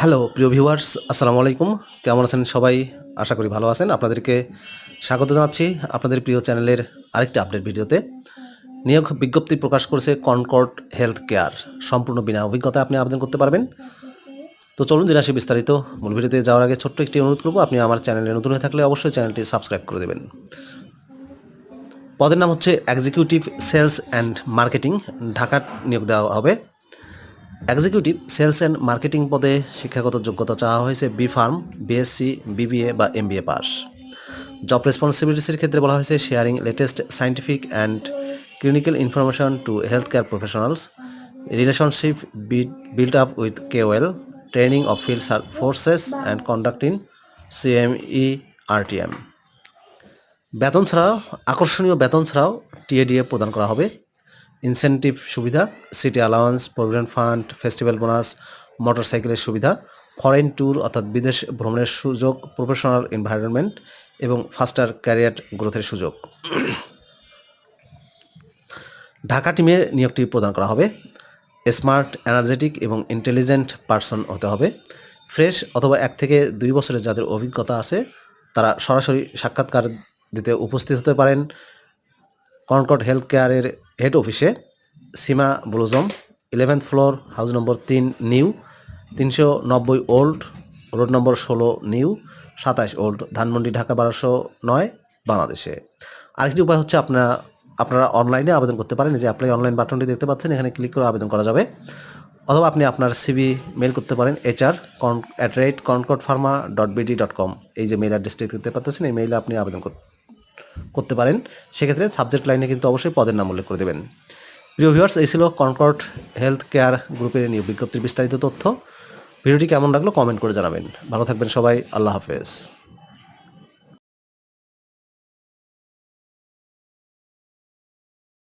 Hello প্রিয় viewers আসসালামু আলাইকুম। কেমন আছেন সবাই? আশা করি ভালো আছেন। আপনাদেরকে স্বাগত জানাচ্ছি আপনাদের প্রিয় চ্যানেলের আরেকটি আপডেট ভিডিওতে। নিয়োগ বিজ্ঞপ্তি প্রকাশ করেছে কনকর্ড হেলথ কেয়ার সম্পূর্ণ বিনা অভিজ্ঞতায় আপনি আবেদন করতে পারবেন। তো চলুন জেনে আসি বিস্তারিত। মূল ভিডিওতে যাওয়ার আগে ছোট্ট একটি অনুরোধ করব, আপনি আমার চ্যানেলে নতুন হয়ে থাকলে অবশ্যই চ্যানেলটি সাবস্ক্রাইব করে দেবেন। পদের নাম হচ্ছে এক্সিকিউটিভ সেলস অ্যান্ড মার্কেটিং ঢাকার নিয়োগ দেওয়া হবে। এক্সিকিউটিভ সেলস অ্যান্ড মার্কেটিং পদে শিক্ষাগত যোগ্যতা চাওয়া হয়েছে বি ফার্ম বিএসসি বিবিএ বা এমবিএ পাস। জব রেসপন্সিবিলিটিসের ক্ষেত্রে বলা হয়েছে sharing latest scientific and clinical information to health care professionals relationship build up with কেওয়েল training of field forces and conducting CME RTM বেতন ছাড়াও, আকর্ষণীয় বেতন ছাড়াও টিএডিএ প্রদান করা হবে। ইনসেনটিভ সুবিধা city allowance provident fund festival bonus মোটরসাইকেলের সুবিধা ফরেন ট্যুর অর্থাৎ বিদেশ ভ্রমণের সুযোগ প্রফেশনাল এনভায়রনমেন্ট এবং ফাস্টার ক্যারিয়ার গ্রোথের সুযোগ। ঢাকা টিমে নিয়োগটি প্রদান করা হবে। স্মার্ট এনার্জেটিক এবং ইন্টেলিজেন্ট পার্সন হতে হবে। ফ্রেশ অথবা এক থেকে দুই বছরের যাদের অভিজ্ঞতা আছে, তারা সরাসরি সাক্ষাৎকার দিতে উপস্থিত হতে পারেন। কনকট হেলথ কেয়ারের হেড অফিসে Seema blossom eleventh floor house number তিন নিউ, তিনশো নব্বই ওল্ড রোড নম্বর ষোলো নিউ, সাতাশ ওল্ড ধানমন্ডি, ঢাকা বারোশো নয়, বাংলাদেশে। আরেকটি উপায় হচ্ছে আপনারা আপনারা অনলাইনে আবেদন করতে পারেন যে অ্যাপ্লাই অনলাইন বাটনটি দেখতে পাচ্ছেন, এখানে ক্লিক করে আবেদন করা যাবে। অথবা আপনি আপনার সিবি মেল করতে পারেন HR con at rate concord pharma dot BD dot com এই যে মেল অ্যাড্রেসটি দেখতে পাচ্ছেন, এই মেইলে আপনি আবেদন করতে করতে পারেন, সেক্ষেত্রে সাবজেক্ট লাইনে কিন্তু অবশ্যই পদের নাম উল্লেখ করে দেবেন। প্রিয় ভিউয়ার্স এই ছিল কনকর্ট হেলথ কেয়ার গ্রুপের নিয়োগ বিজ্ঞপ্তির বিস্তারিত তথ্য। ভিডিওটি কেমন লাগল কমেন্ট করে জানাবেন। ভালো থাকবেন সবাই, আল্লাহ হাফেজ।